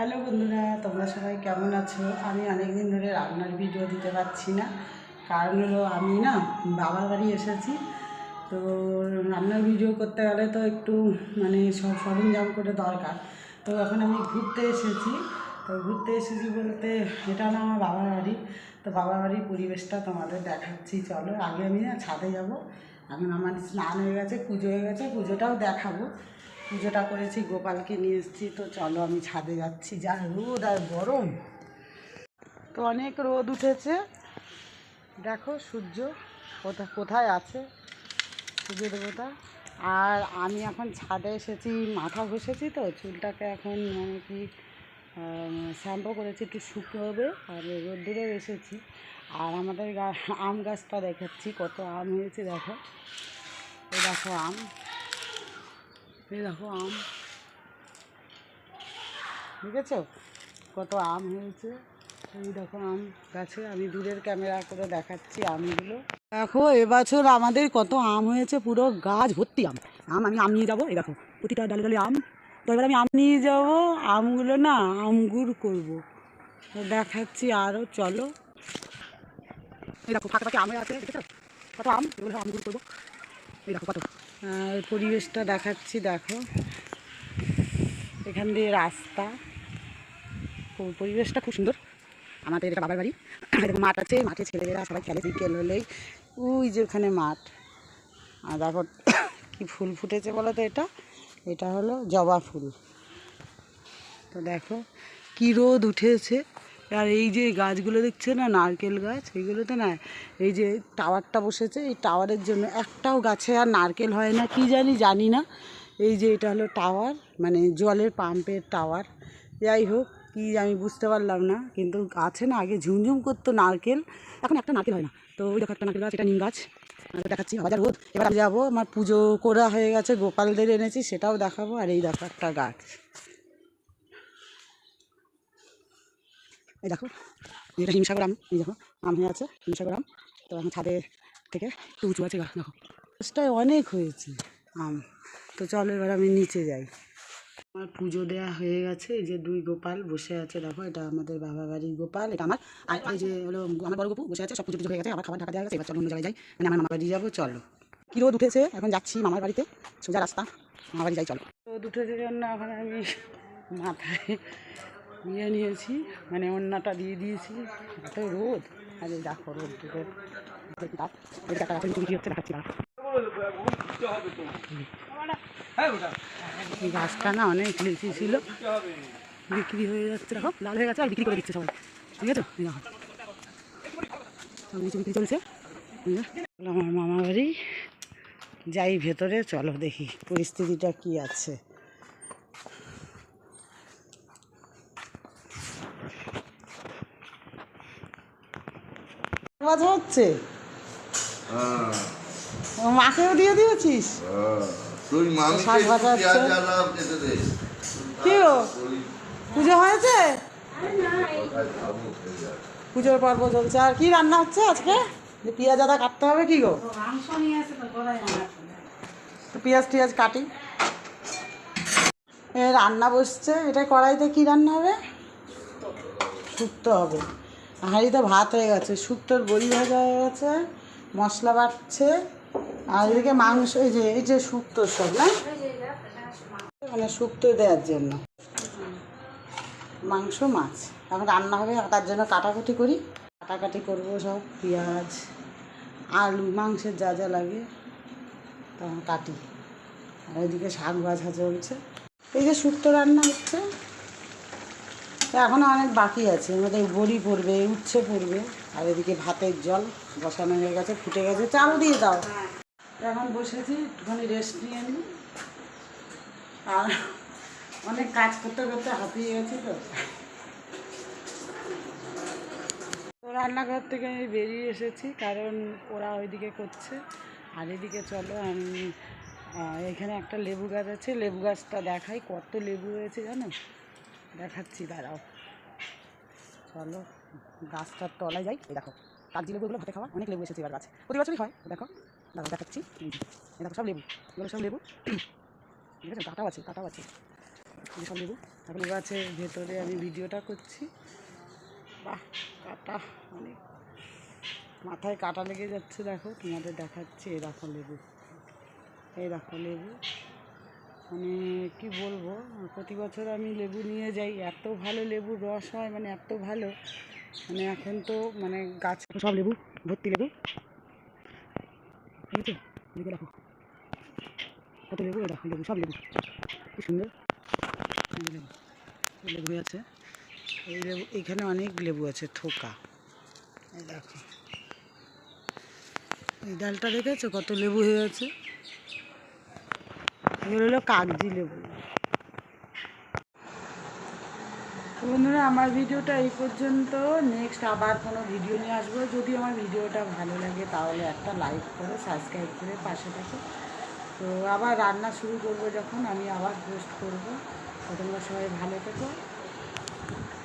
Hello বন্ধুরা, তোমরা সবাই কেমন আছো? আমি অনেক দিন ধরে রান্নার ভিডিও দিতে পারছি না। কারণ হলো আমি না বাবার বাড়ি এসেছি। তো রান্নার ভিডিও করতে গেলে তো একটু মানে সব সরঞ্জাম করে দরকার। তো এখন আমি ঘুরতে এসেছি। তো ঘুরতে এসেছি বলতে এটা হলো আমার বাবার বাড়ি। তো বাবার বাড়ির পরিবেশটা তোমাদের দেখাচ্ছি। চলো, আগে আমি না ছাদে যাব। এখন আমার স্নান হয়ে গেছে, পুজো হয়ে গেছে, পুজোটাও দেখাবো। পুজোটা করেছি, গোপালকে নিয়ে এসেছি। তো চলো আমি ছাদে যাচ্ছি, যা রোদ আর গরম। তো অনেক রোদ উঠেছে। দেখো সূর্য কোথা, কোথায় আছে সূর্য দেবতা? আর আমি এখন ছাদে এসেছি, মাথা ঘষেছি তো, চুলটাকে এখন মানে কি শ্যাম্পু করেছি, একটু শুকোবে, আর রোদ্দুরে এসেছি। আর আমাদের গা, আম গাছটা দেখাচ্ছি, কত আম হয়েছে দেখো। এই দেখো আম। এই দেখো আম। দেখেছ? কত আম হয়েছে। এই দেখো আম গাছে। আমি দূরের ক্যামেরা করে দেখাচ্ছি আমগুলো। দেখো, এবছর আমাদের কত আম হয়েছে। পুরো গাছ ভর্তি আম। আম আমি আম নিয়ে যাব। এই দেখো, প্রতিটা ডালে ডালে আম। তো এবার আমি আম নিয়ে যাব। আমগুলো না আমগুর করব। দেখাচ্ছি আরও চলো। এই দেখো, ফাঁকা ফাঁকা আম আছে। কত আম? এগুলো আমগুর করব। এই দেখো, কত। আর পরিবেশটা দেখাচ্ছি, দেখো। এখান দিয়ে রাস্তা। পরিবেশটা খুব সুন্দর। আমাদের এটা বাবার বাড়ি। মাঠ আছে, মাঠে ছেলেমেয়েরা সবাই খেলে, বিকেল হলেই। ওই যে ওখানে মাঠ। আর দেখো, কি ফুল ফুটেছে বলো তো এটা? এটা হলো জবা ফুল। তো দেখো, কী রোদ উঠেছে। আর এই যে গাছগুলো দেখছে না, নারকেল গাছ এইগুলোতে না এই যে টাওয়ারটা বসেছে, এই টাওয়ারের জন্য একটাও গাছে আর নারকেল হয় না, কি জানি জানি না। এই যে এটা হলো টাওয়ার মানে জলের পাম্পের টাওয়ার। যাই হোক, কি আমি বুঝতে পারলাম না, কিন্তু গাছে না আগে ঝুমঝুম করতো নারকেল। এখন একটা নারকেল হয় না। তো ওই দেখো একটা নারকেল গাছ, এটা নিম গাছ। দেখাচ্ছি বাজার রোদ এবার আমি যাব, আমার পুজো করা হয়ে গেছে, গোপালদের এনেছি, সেটাও দেখাবো। আর এই দেখো একটা গাছ। এই দেখো এটা হিমসাগর আম, এই দেখো, আম হয়ে আছে, হিমসাগর তো এখন ছাদে থেকে একটু উঁচু আছে, দেখো। গাছটায় অনেক হয়েছে আম। তো চলো এবার আমি নিচে যাই। আমার পুজো দেওয়া হয়ে গেছে, এই যে দুই গোপাল বসে আছে, দেখো, এটা আমাদের বাবা বাড়ির গোপাল, এটা আমার। আর এই যে হলো আমার বড় গোপু বসে আছে, সব পুজো পুজো হয়ে গেছে, আবার খাবার ঢাকা দেওয়া গেছে, এবার চলো অন্য জায়গায় যাই। মানে আমার মামা বাড়ি যাব, চলো। কী রোদ উঠেছে? এখন যাচ্ছি মামার বাড়িতে, সোজা রাস্তা। মামা বাড়ি যাই, চলো। রোদ উঠেছে জন্য এখন আমি মাথায় ইয়ে নিয়েছি মানে অন্যটা দিয়ে দিয়েছি। এত রোদ। আর দেখো রোদ কি হচ্ছে দেখাচ্ছি এই গাছটা না অনেক লিচি ছিল। বিক্রি হয়ে যাচ্ছে, দেখো, লাল হয়ে গেছে, আর বিক্রি করে দিচ্ছে সবাই। ঠিক আছে? দেখো। সব বিক্রি চলছে। আমার মামা বাড়ি যাই ভেতরে, চলো দেখি, পরিস্থিতিটা কি আছে। বাজা হচ্ছে। হ্যাঁ, মাকেও দিয়ে দিয়েছিস। শাক ভাজা হচ্ছে। কি গো? পুজো হয়েছে। পুজোর পর্ব চলছে। আর কি রান্না হচ্ছে আজকে? যে পেঁয়াজ আদা কাটতে হবে কি গো? তো পেঁয়াজ টিয়াজ কাটি। এ রান্না বসছে। এটা কড়াইতে কি রান্না হবে? শুক্তো হবে। হাঁড়িতে ভাত হয়ে গেছে, শুক্তোর বড়ি ভাজা হয়ে গেছে, মশলা বাটছে, আর এদিকে মাংস, এই যে এই যে শুক্তো সব, না? মানে শুক্তো দেওয়ার জন্য। মাংস, মাছ। এখন রান্না হবে, তার জন্য কাটাকুটি করি। কাটাকাটি করব সব, পেঁয়াজ, আলু, মাংসের যা যা লাগে তা কাটি। আর ওইদিকে শাক ভাজা চলছে। এই যে শুক্তো রান্না হচ্ছে। তা এখনও অনেক বাকি আছে। আমাদের বড়ি পড়বে, উচ্ছে পড়বে, আর এদিকে ভাতের জল বসানো হয়ে গেছে, ফুটে গেছে। চাল দিয়ে দাও। এখন বসেছি একটুখানি রেস্ট নিয়ে নিই। আর অনেক কাজ করতে করতে হাঁপিয়ে গেছি তো। রান্নাঘর থেকে আমি বেরিয়ে এসেছি, কারণ ওরা ওইদিকে করছে। আর এদিকে চলো, আমি এখানে একটা লেবু গাছ আছে, লেবু গাছটা দেখাই, কত লেবু হয়েছে জানো? দেখাচ্ছি, দাঁড়াও। চলো গাছটার তলায় যাই। এই দেখো কাগজি লেবুগুলো ভাতে খাওয়া, অনেক লেবু এসেছে এবার গাছ। প্রতি বছরই হয়, দেখো। দেখো দেখাচ্ছি। এই দেখো, সব লেবু। এগুলো সব লেবু। ঠিক আছে, কাটাও আছে। কাটাও আছে সব লেবু। তারপরে গাছের ভেতরে আমি ভিডিওটা করছি। বাহ, কাটা অনেক মাথায় কাটা লেগে যাচ্ছে, দেখো। তোমাদের দেখাচ্ছি, এই দেখো লেবু। এই দেখো লেবু। মানে কি বলব, প্রতি বছর আমি লেবু নিয়ে যাই, এত ভালো লেবুর রস হয় মানে এত ভালো। মানে এখন তো মানে গাছ সব লেবু, ভর্তি লেবু। ঠিক আছে এদিকে দেখো। কত লেবু, এই দেখো, লেবু, সব লেবু। কি সুন্দর। এই লেবু এই লেবু আছে। এই লেবু, এখানে অনেক লেবু আছে, থোকা। এই দেখো। এই ডালটা দেখেছ? কত লেবু হয়ে আছে। এগুলো হলো কাগজি লেবু বন্ধুরা, আমার ভিডিওটা এই পর্যন্ত। নেক্সট আবার কোনো ভিডিও নিয়ে আসব। যদি আমার ভিডিওটা ভালো লাগে, তাহলে একটা লাইক করে সাবস্ক্রাইব করে পাশে থাকো। তো আবার রান্না শুরু করব যখন, আমি আবার পোস্ট করব। তো তোমরা সবাই ভালো থেকো।